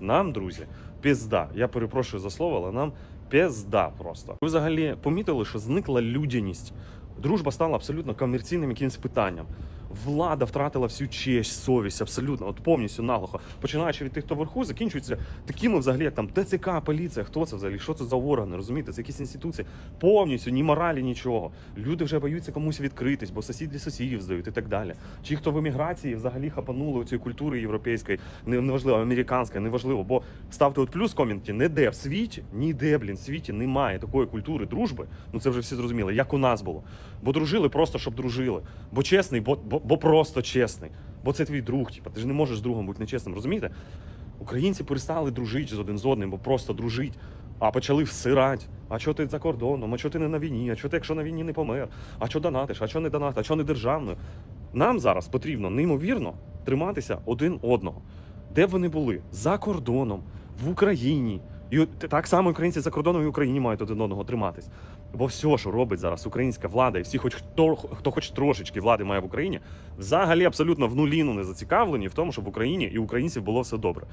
Нам, друзі, пізда. Я перепрошую за слово, але нам пізда просто. Ви взагалі помітили, що зникла людяність. Дружба стала абсолютно комерційним якимось питанням. Влада втратила всю честь, совість, абсолютно, от повністю наглухо. Починаючи від тих, хто вверху, закінчується такими взагалі, як там ТЦК, поліція, хто це взагалі, що це за органи, розумієте, це якісь інституції. Повністю ні моралі, нічого. Люди вже боються комусь відкритись, бо сусіди сусідів здають і так далі. Ті, хто в еміграції взагалі хапанули цієї культури європейської, неважливо, американської, неважливо, бо ставте от плюс в коменті, ніде в світі, ніде, блін, в світі немає такої культури дружби. Ну це вже всі зрозуміли, як у нас було. Бо дружили просто, щоб дружили. Бо чесний, бо, бо, бо просто чесний. Бо це твій друг, типа, ти ж не можеш з другом бути нечесним, розумієте? Українці перестали дружити з один з одним, бо просто дружить. А почали всирати. А чого ти за кордоном? А чого ти не на війні? А чого ти, якщо на війні не помер? А що донатиш? А чого не донатиш? А чого не державною? Нам зараз потрібно неймовірно триматися один одного. Де б вони були? За кордоном, в Україні. І так само українці за кордоном і Україні мають один одного триматись. Бо все, що робить зараз українська влада, і всі, хоч хто, хто хоч трошечки влади має в Україні, взагалі абсолютно в нуліну не зацікавлені в тому, щоб в Україні і українців було все добре.